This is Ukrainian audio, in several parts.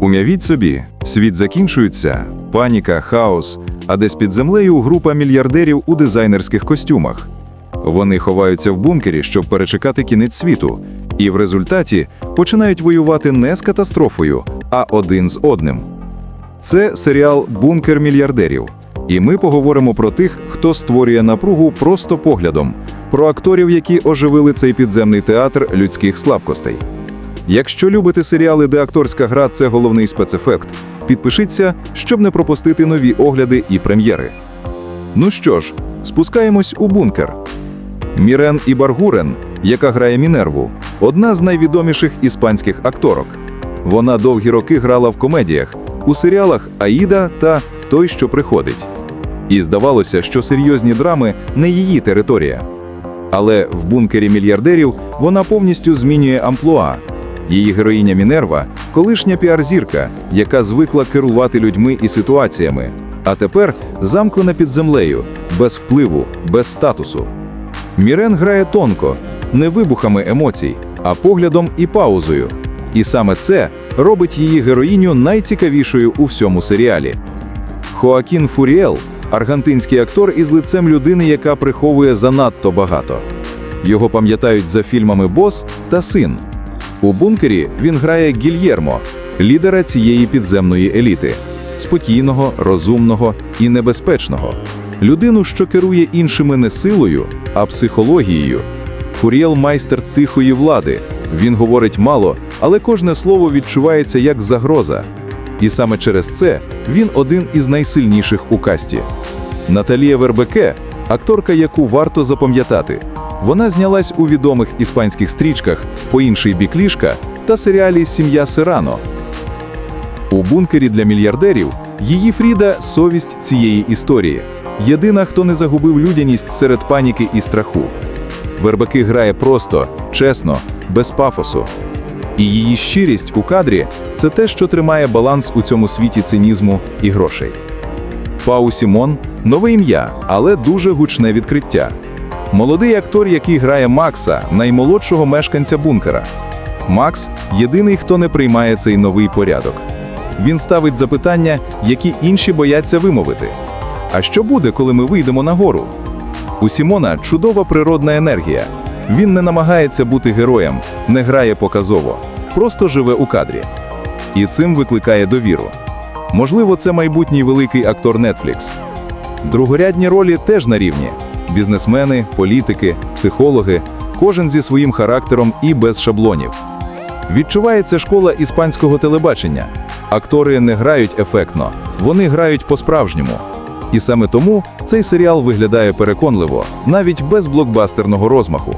Ум'явіть собі, світ закінчується, паніка, хаос, а десь під землею група мільярдерів у дизайнерських костюмах. Вони ховаються в бункері, щоб перечекати кінець світу, і в результаті починають воювати не з катастрофою, а один з одним. Це серіал Бункер мільярдерів. І ми поговоримо про тих, хто створює напругу просто поглядом, про акторів, які оживили цей підземний театр людських слабкостей. Якщо любите серіали, де акторська гра це головний спецефект, підпишіться, щоб не пропустити нові огляди і прем'єри. Ну що ж, спускаємось у бункер. Мірен Ібаргурен, яка грає Мінерву, одна з найвідоміших іспанських акторок. Вона довгі роки грала в комедіях, у серіалах Аїда та Той, що приходить. І здавалося, що серйозні драми не її територія. Але в бункері мільярдерів вона повністю змінює амплуа. Її героїня Мінерва колишня піар-зірка, яка звикла керувати людьми і ситуаціями, а тепер замкнена під землею, без впливу, без статусу. Мірен грає тонко, не вибухами емоцій, а поглядом і паузою. І саме це робить її героїню найцікавішою у всьому серіалі. Хоакін Фуріел аргентинський актор із лицем людини, яка приховує занадто багато. Його пам'ятають за фільмами Бос та Син. У бункері він грає Гільєрмо, лідера цієї підземної еліти, спокійного, розумного і небезпечного, людину, що керує іншими не силою, а психологією. Фуріел майстер тихої влади. Він говорить мало, але кожне слово відчувається як загроза. І саме через це він один із найсильніших у касті. Наталія Вербеке акторка, яку варто запам'ятати. Вона знялась у відомих іспанських стрічках по інший бік ліжка та серіалі Сім'я Сирано. У бункері для мільярдерів її Фріда совість цієї історії. Єдина, хто не загубив людяність серед паніки і страху. Вербаки грає просто, чесно, без пафосу. І її щирість у кадрі це те, що тримає баланс у цьому світі цинізму і грошей. Пау Сімон нове ім'я, але дуже гучне відкриття. Молодий актор, який грає Макса, наймолодшого мешканця бункера. Макс єдиний, хто не приймає цей новий порядок. Він ставить запитання, які інші бояться вимовити. А що буде, коли ми вийдемо на гору? У Сімона чудова природна енергія. Він не намагається бути героєм, не грає показово, просто живе у кадрі. І цим викликає довіру. Можливо, це майбутній великий актор Netflix. Другорядні ролі теж на рівні: бізнесмени, політики, психологи, кожен зі своїм характером і без шаблонів. Відчувається школа іспанського телебачення. Актори не грають ефектно, вони грають по-справжньому. І саме тому цей серіал виглядає переконливо, навіть без блокбастерного розмаху.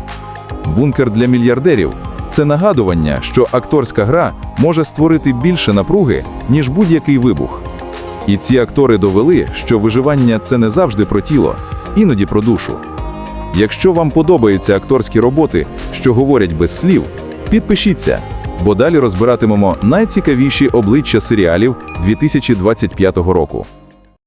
Бункер для мільярдерів це нагадування, що акторська гра може створити більше напруги, ніж будь-який вибух. І ці актори довели, що виживання це не завжди про тіло, іноді про душу. Якщо вам подобаються акторські роботи, що говорять без слів, підпишіться, бо далі розбиратимемо найцікавіші обличчя серіалів 2025 року.